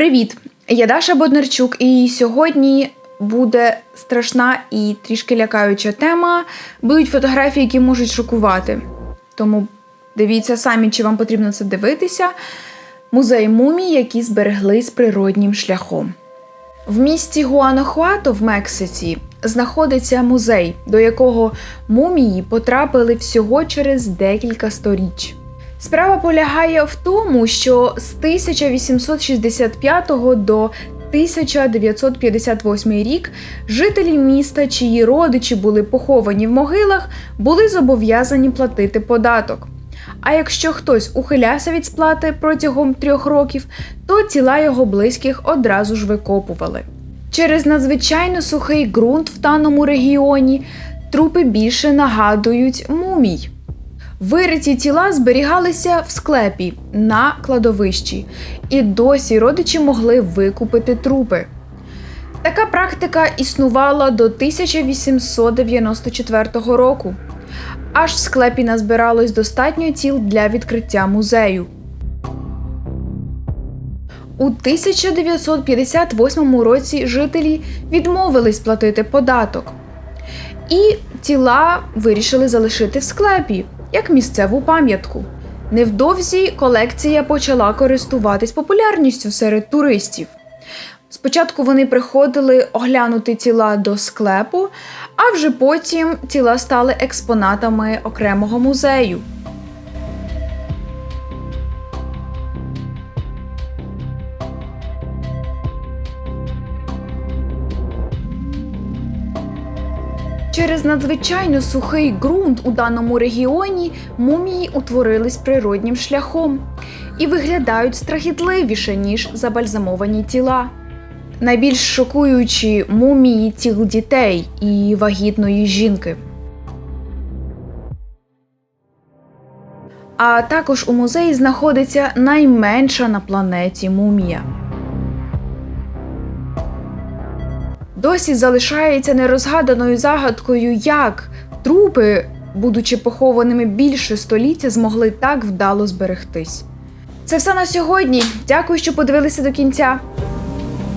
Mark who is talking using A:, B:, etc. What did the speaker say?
A: Привіт! Я Даша Боднарчук, і сьогодні буде страшна і трішки лякаюча тема. Будуть фотографії, які можуть шокувати. Тому дивіться самі, чи вам потрібно це дивитися. Музей мумій, які збереглись природнім шляхом. В місті Гуанахуато в Мексиці знаходиться музей, до якого мумії потрапили всього через декілька сторіч. Справа полягає в тому, що з 1865 до 1958 рік жителі міста, чиї родичі були поховані в могилах, були зобов'язані платити податок. А якщо хтось ухилявся від сплати протягом трьох років, то тіла його близьких одразу ж викопували. Через надзвичайно сухий ґрунт в даному регіоні трупи більше нагадують мумій. Вириті тіла зберігалися в склепі на кладовищі, і досі родичі могли викупити трупи. Така практика існувала до 1894 року. Аж в склепі назбиралось достатньо тіл для відкриття музею. У 1958 році жителі відмовились платити податок, і тіла вирішили залишити в склепі як місцеву пам'ятку. Невдовзі колекція почала користуватись популярністю серед туристів. Спочатку вони приходили оглянути тіла до склепу, а вже потім тіла стали експонатами окремого музею. Через надзвичайно сухий ґрунт у даному регіоні мумії утворились природнім шляхом і виглядають страхітливіше, ніж забальзамовані тіла. Найбільш шокуючі мумії тіл дітей і вагітної жінки. А також у музеї знаходиться найменша на планеті мумія. Досі залишається нерозгаданою загадкою, як трупи, будучи похованими більше століття, змогли так вдало зберегтись. Це все на сьогодні. Дякую, що подивилися до кінця.